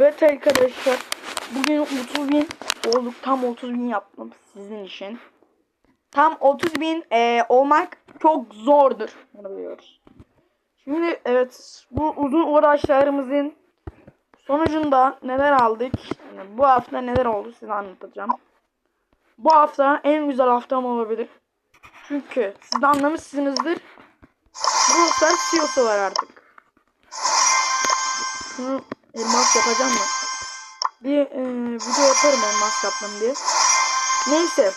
Evet arkadaşlar bugün 30 bin olduk tam 30 bin yaptım sizin için. Tam 30 bin e, olmak çok zordur. Bunu biliyoruz. Şimdi evet bu uzun uğraşlarımızın sonucunda neler aldık? Yani bu hafta neler oldu size anlatacağım. Bu hafta en güzel haftam olabilir. Çünkü siz de anlamışsınızdır. Bu hafta CEO'su var artık. Şunu elmas yapacağım mı? Bir e, video yaparım elmas yaptım diye. Neyse.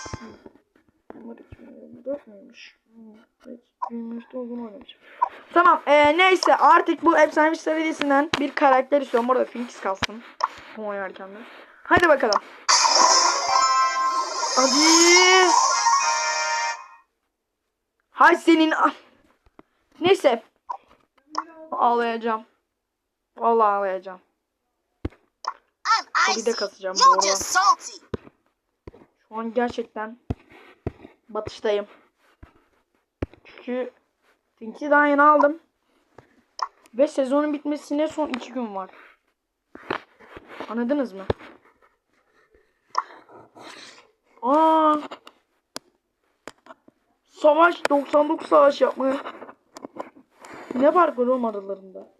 Numara 2024 müymüş? Evet, 2024'te olduğunu oynamışım. Tamam e, neyse artık bu efsanevi serisinden bir karakter istiyorum. Orada Finks kalsın. Bu oynarken de. Hadi bakalım. Hadi. Hay senin. ah. Neyse. Ağlayacağım. Vallahi ağlayacağım. Tabii de kasacağım bu arada. Şu an gerçekten batıştayım. Çünkü Finki daha yeni aldım. Ve sezonun bitmesine son iki gün var. Anladınız mı? Aa! Savaş 99 savaş yapmaya. Ne var oğlum aralarında?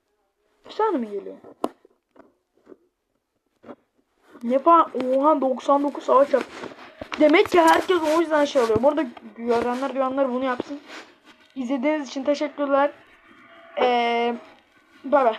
Bir tane mi geliyor? Ne fark? Oha 99 savaş yap. Demek ki herkes o yüzden şey alıyor. Bu arada görenler duyanlar bunu yapsın. İzlediğiniz için teşekkürler. Ee, bay bay.